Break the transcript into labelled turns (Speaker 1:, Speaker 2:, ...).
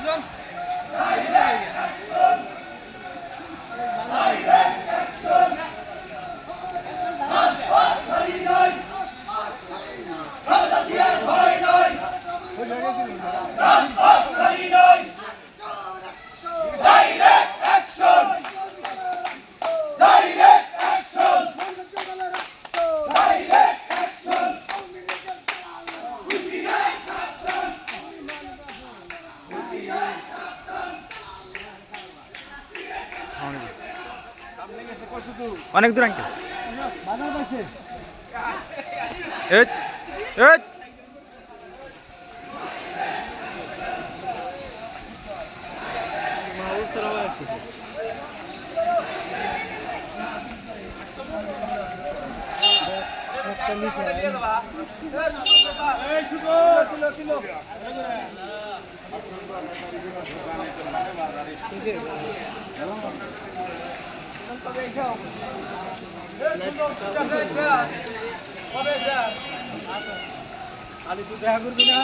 Speaker 1: Susan. অনেক দূর uncle. এই
Speaker 2: শুভ কিলো কিলো আলি তুই দেখা করবি না?